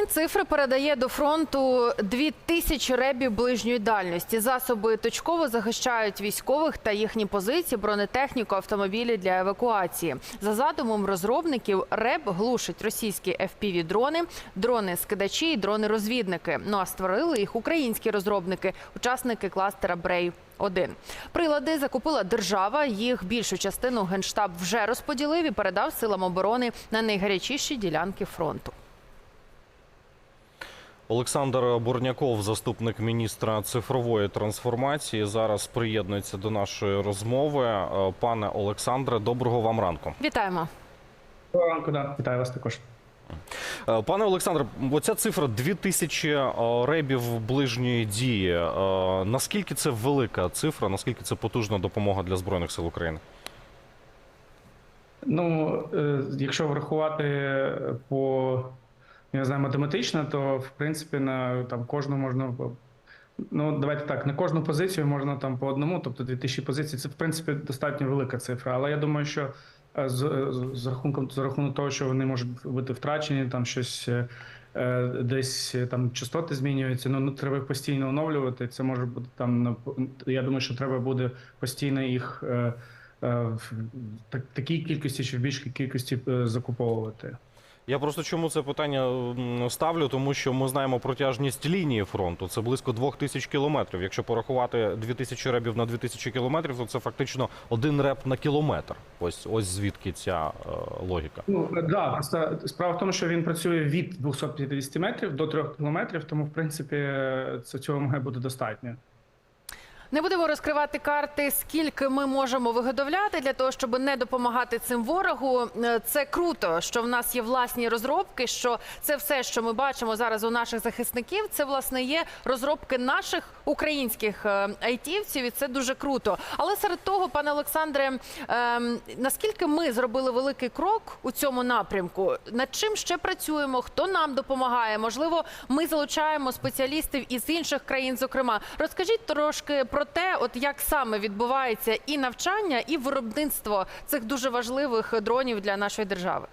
Мінцифри передає до фронту дві тисячі ребів ближньої дальності. Засоби точково захищають військових та їхні позиції, бронетехніку, автомобілі для евакуації. За задумом розробників, реб глушить російські fpv дрони дрони-скидачі і дрони-розвідники. Ну а створили їх українські розробники, учасники кластера Брей. 1 прилади закупила держава. Їх більшу частину генштаб вже розподілив і передав силам оборони на найгарячіші ділянки фронту. Олександр Бурняков, заступник міністра цифрової трансформації, зараз приєднується до нашої розмови. Е, Пане Олександре, доброго вам ранку. Вітаємо. Доброго ранку, да. Вітаю вас також. Е, Пане Олександре, оця цифра 2000 е, ребів ближньої дії. Наскільки це велика цифра? Наскільки це потужна допомога для збройних сил України? Ну, якщо врахувати по я не знаю, математично, то в принципі на там кожну можна. Ну, давайте так, на кожну позицію можна там по одному, тобто 2000 позицій. Це в принципі достатньо велика цифра. Але я думаю, що е, з, з- з рахунком за рахунок того, що вони можуть бути втрачені, там щось е, е, десь е, там частоти змінюються. Ну, ну треба постійно оновлювати. Це може бути там на я думаю, що треба буде постійно їх е, е, в так- такій кількості чи в більшій кількості е, закуповувати. Я просто чому це питання ставлю, тому що ми знаємо протяжність лінії фронту. Це близько 2000 кілометрів. Якщо порахувати 2000 ребів на 2000 кілометрів, то це фактично один реп на кілометр. Ось ось звідки ця е, логіка. Ну е, да, просто справа в тому, що він працює від 250 метрів до 3 кілометрів, тому в принципі е, це цього має бути достатньо. Не будемо розкривати карти, скільки ми можемо виготовляти для того, щоб не допомагати цим ворогу. Е, Це круто, що в нас є власні розробки. Що це все, що ми бачимо зараз у наших захисників, це власне є розробки наших українських е, айтівців, і це дуже круто. Але серед того, пане Олександре, ем, наскільки ми зробили великий крок у цьому напрямку? Над чим ще працюємо? Хто нам допомагає? Можливо, ми залучаємо спеціалістів із інших країн. Зокрема, розкажіть трошки про те, от як саме відбувається і навчання, і виробництво цих дуже важливих дронів для нашої держави.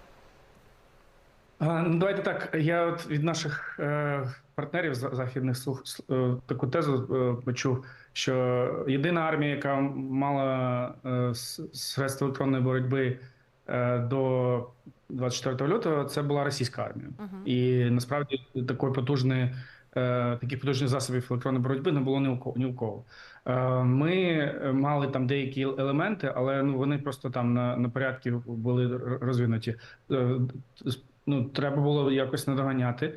Ну, давайте так. Я от від наших е, партнерів за- західних слух е, таку тезу е, почув, що єдина армія, яка мала е, средства електронної боротьби до 24 лютого, це була російська армія. І насправді такої потужної. Таких потужних засобів електронної боротьби не було ні у кого. Ні у кого. Ми мали там деякі елементи, але ну вони просто там на, на порядки були розвинуті. Ну, треба було якось надоганяти.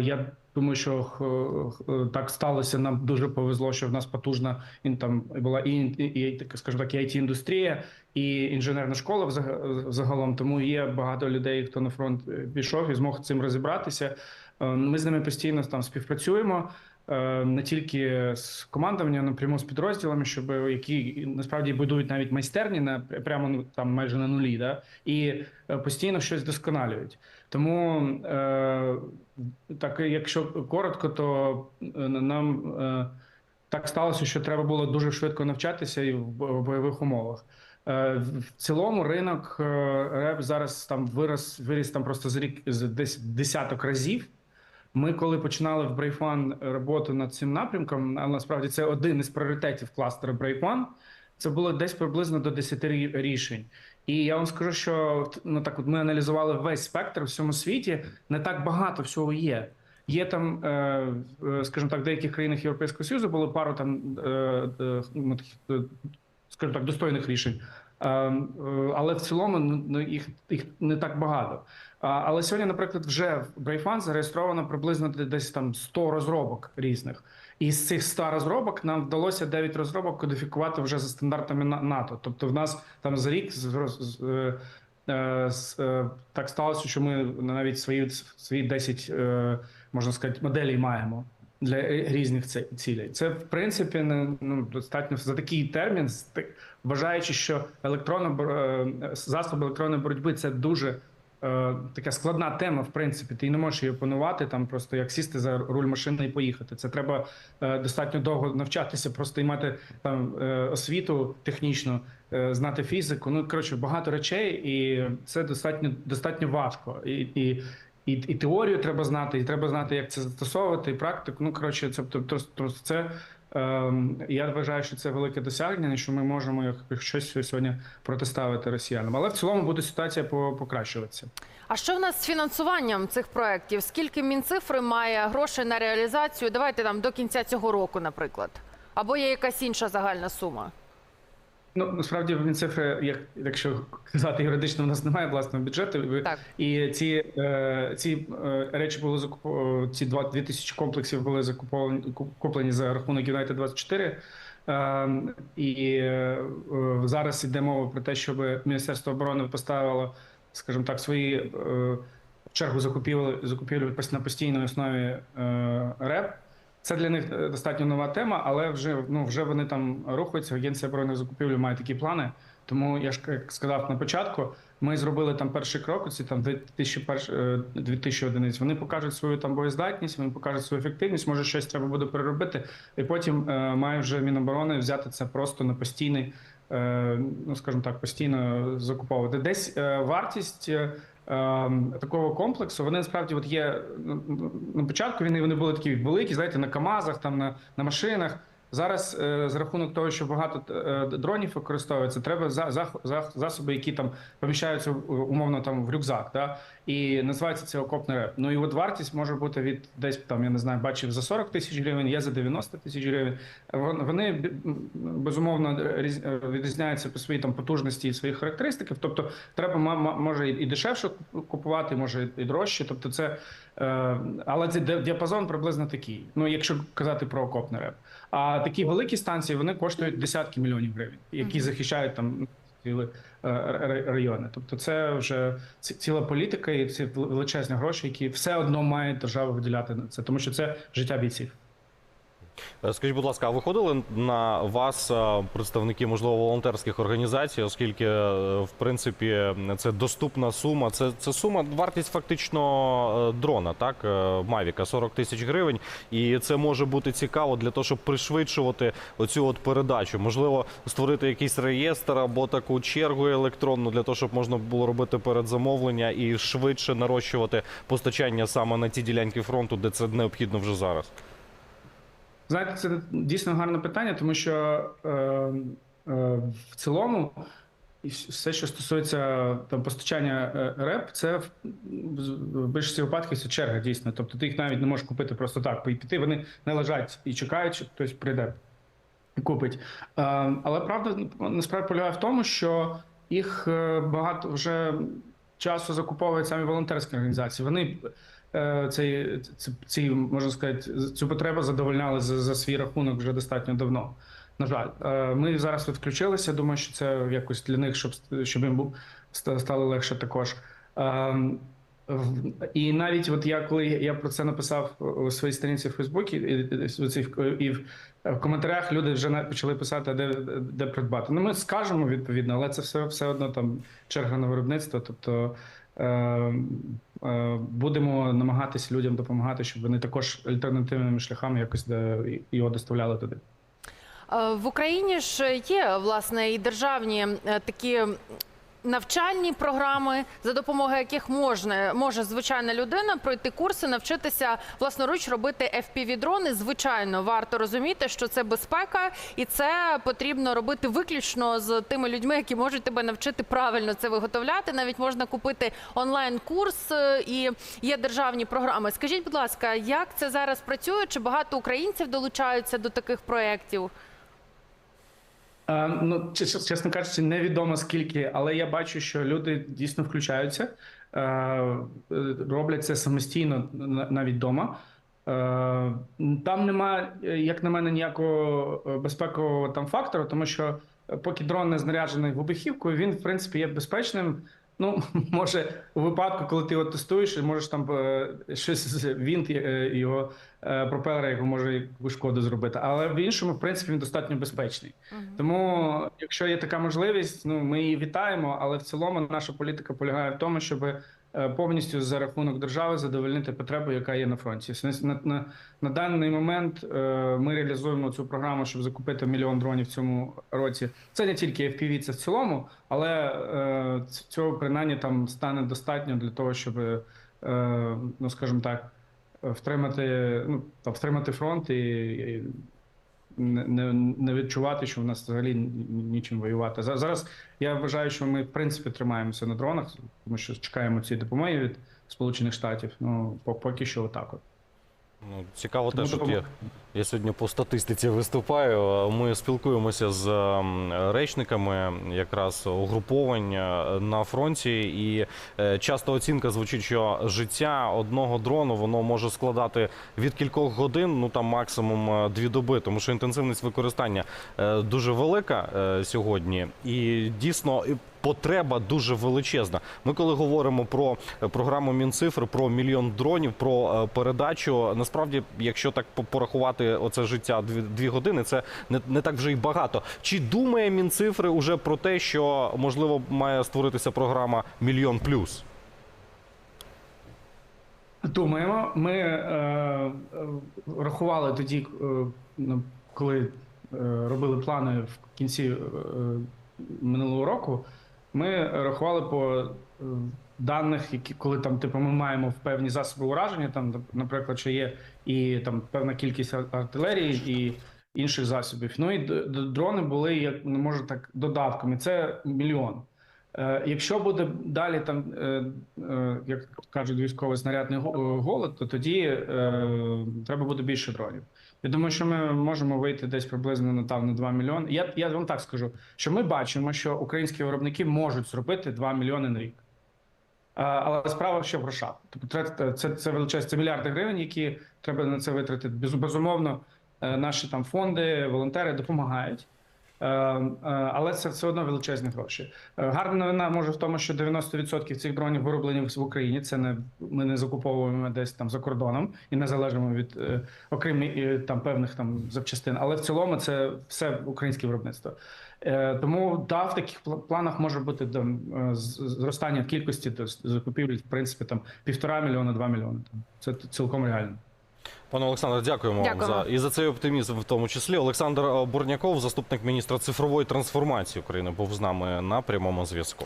Я думаю, що так сталося. Нам дуже повезло, що в нас потужна там була і, і, скажімо так, і it індустрія і інженерна школа загалом. Тому є багато людей, хто на фронт е, пішов і змог цим розібратися. Е, Ми з ними постійно там співпрацюємо. Е, Не тільки з командуванням, напряму з підрозділами, щоб які насправді будують навіть майстерні на прямо ну, там майже на нулі, да і е, постійно щось досконалюють. Тому е, так, якщо коротко, то е, нам е, так сталося, що треба було дуже швидко навчатися і в бойових умовах. В- цілому ринок РЕП зараз там вирос, виріс там просто з рік з десь десяток разів. Ми, коли починали в Брейфан роботу над цим напрямком, а насправді це один із пріоритетів кластера Брейфан, це було десь приблизно до 10 рішень. І я вам скажу, що ну так, от ми аналізували весь спектр в всьому світі. Не так багато всього є. Є там, е, е, скажімо так, в деяких країнах Європейського Союзу було пару там, е, ну, скажімо так, достойних рішень. Е, е, Але в цілому ну, ну, їх, їх не так багато. Але сьогодні, наприклад, вже в Брейфан зареєстровано приблизно десь там 100 розробок різних. І з цих 100 розробок нам вдалося 9 розробок кодифікувати вже за стандартами На- НАТО. Тобто, в нас там за рік е, е, так сталося, що ми навіть свої свої 10, е, можна сказати, моделей маємо. Для різних цілей. Це в принципі не ну достатньо за такий термін, вважаючи, що електронна е, засоби електронної боротьби це дуже е, така складна тема. В принципі, ти не можеш її опанувати там, просто як сісти за руль машини і поїхати. Це треба е, достатньо довго навчатися, просто і мати там освіту технічну, знати фізику. Ну коротше, багато речей, і це достатньо достатньо важко. І, і і, і теорію треба знати, і треба знати, як це застосовувати, і практику. Ну коротше, це тобто, це. ем, Я вважаю, що це велике досягнення, що ми можемо щось сьогодні протиставити росіянам. Але в цілому буде ситуація по- покращуватися. А що в нас з фінансуванням цих проєктів? Скільки Мінцифри має грошей на реалізацію? Давайте там до кінця цього року, наприклад. Або є якась інша загальна сума. Ну насправді Мінцифри, як якщо казати юридично, у нас немає власного бюджету. Так. І ці, е, ці е, речі були закуп... ці два дві тисячі комплексів були закуплені куплені за рахунок United 24 Е, і е, зараз йде мова про те, щоб Міністерство оборони поставило, скажімо так, свої в чергу закупівель закупівлі на постійній основі РЕП. Це для них е, достатньо нова тема, але вже ну вже вони там рухаються. Агенція оборонних закупівель має такі плани. Тому я ж як сказав на початку, ми зробили там перший крок. Ці там 2000, перш- е, 2000 одиниць. Вони покажуть свою там боєздатність, вони покажуть свою ефективність. Може, щось треба буде переробити, і потім е, має вже Міноборони взяти це просто на постійний, е, ну скажімо так, постійно закуповувати. Десь вартість. Е, е, Такого комплексу вони насправді от є ну, на початку. Він вони були такі великі, знаєте, на Камазах, там на, на машинах. Зараз е, за рахунок того, що багато е, дронів використовується, треба за, за, за, засоби, які там поміщаються умовно там в рюкзак. Да? І називається це окопний реп. Ну і от вартість може бути від десь там, я не знаю, бачив за 40 тисяч гривень, є за 90 тисяч гривень. Вон- Вони безумовно різ- відрізняються по своїй там потужності і своїх характеристиках. Тобто, треба може і дешевше купувати, може і дорожче. Тобто, це е, але ди- діапазон приблизно такий. Ну, якщо казати про окопний реп. А такі великі станції вони коштують десятки мільйонів гривень, які захищають там цілі е, райони. Тобто, це вже ціла політика і ці величезні гроші, які все одно має держава виділяти на це, тому що це життя бійців. Е, Скажіть, будь ласка, а виходили на вас е, представники, можливо, волонтерських організацій, оскільки, е, в принципі, це доступна сума. Це, це сума, вартість фактично дрона, так, Мавіка, 40 тисяч гривень. І це може бути цікаво для того, щоб пришвидшувати оцю от передачу. Можливо, створити якийсь реєстр або таку чергу електронну для того, щоб можна було робити передзамовлення і швидше нарощувати постачання саме на ті ділянки фронту, де це необхідно вже зараз. Знаєте, це дійсно гарне питання, тому що е, е, в цілому все, що стосується там постачання е, РЕП, це в в більшості випадків це черга дійсно. Тобто ти їх навіть не можеш купити просто так. Піти вони не лежать і чекають, що хтось прийде і купить. Е, але правда насправді полягає в тому, що їх е, багато вже часу закуповують самі волонтерські організації. Вони цей, ці, можна сказати, цю потребу задовольняли за, за свій рахунок вже достатньо давно. На жаль, Е, ми зараз відключилися. Думаю, що це якось для них, щоб щоб їм стало легше також. Ем, І навіть от я коли я про це написав у своїй сторінці в Фейсбуці, і, в коментарях люди вже почали писати, де, де придбати. Ну, ми скажемо відповідно, але це все, все одно там черга на виробництво. Тобто е, е, будемо намагатися людям допомагати, щоб вони також альтернативними шляхами якось його доставляли туди. Е, В Україні ж є власне і державні е, такі навчальні програми, за допомогою яких можна може звичайна людина пройти курси, навчитися власноруч робити FPV-дрони. Звичайно, варто розуміти, що це безпека, і це потрібно робити виключно з тими людьми, які можуть тебе навчити правильно це виготовляти. Навіть можна купити онлайн-курс, е, і є державні програми. Скажіть, будь ласка, як це зараз працює? Чи багато українців долучаються до таких проєктів? Е, Ну, чесно кажучи, невідомо скільки, але я бачу, що люди дійсно включаються, е, роблять це самостійно на- навіть вдома. Е, Там немає, як на мене, ніякого безпекового там фактору, тому що поки дрон не знаряджений вибухівкою, він в принципі є безпечним. Ну, може, у випадку, коли ти його тестуєш, можеш там е, щось з- вінт е, його е, пропелера, його може якусь шкоду зробити. Але в іншому, в принципі, він достатньо безпечний. Тому, якщо є така можливість, ну ми її вітаємо. Але в цілому наша політика полягає в тому, щоб повністю за рахунок держави задовольнити потребу, яка є на фронті. На, на, на даний момент е, ми реалізуємо цю програму, щоб закупити мільйон дронів в цьому році. Це не тільки FPV, це в цілому, але е, цього принаймні там стане достатньо для того, щоб е, ну скажімо так, втримати, ну, там, втримати фронт і не, не, відчувати, що в нас взагалі нічим воювати. Зараз я вважаю, що ми в принципі тримаємося на дронах, тому що чекаємо цієї допомоги від Сполучених Штатів. Ну, поки що отак от. Ну, цікаво Тому те, що допомога. Я, сьогодні по статистиці виступаю. Ми спілкуємося з речниками якраз угруповань е, на фронті, і е, часто оцінка звучить, що життя одного дрону воно може складати від кількох годин, ну там максимум е, дві доби, тому що інтенсивність використання дуже велика сьогодні, і дійсно потреба дуже величезна. Ми коли говоримо про програму Мінцифр, про мільйон дронів, про передачу, насправді, якщо так по- оце життя дві, дві години, це не, не так вже й багато. Чи думає Мінцифри уже про те, що можливо має створитися програма Мільйон плюс? Думаємо, ми е, е, рахували тоді, е, ну, коли е, робили плани в кінці минулого року. Ми рахували по даних, які коли там типу ми маємо певні засоби ураження, там, наприклад, що є і там певна кількість артилерії і інших засобів. Ну і дрони були як не можу так додатком. І це мільйон. Е, Якщо буде далі там, е, е, як кажуть, військовий снарядний голод, то тоді треба буде більше дронів. Я думаю, що ми можемо вийти десь приблизно на там на 2 мільйони. Я, я вам так скажу, що ми бачимо, що українські виробники можуть зробити 2 мільйони на рік. Але справа ще в грошах. Тобто це, це величезні мільярди гривень, які треба на це витратити. Без- Безумовно, е, наші там фонди, волонтери допомагають. Е, е, Але це все одно величезні гроші. Е, Гарна новина може в тому, що 90% цих дронів вироблені в Україні. Це не ми не закуповуємо десь там за кордоном і не залежимо від е, окрім е, там певних там запчастин. Але в цілому це все українське виробництво. Тому да, в таких планах може бути там зростання в кількості закупівлі, в принципі, там півтора мільйона, два мільйони. Там це цілком реально. Пане Олександре, дякуємо, вам за і за цей оптимізм, в тому числі. Олександр е, Бурняков, заступник міністра цифрової трансформації України, був з нами на прямому зв'язку.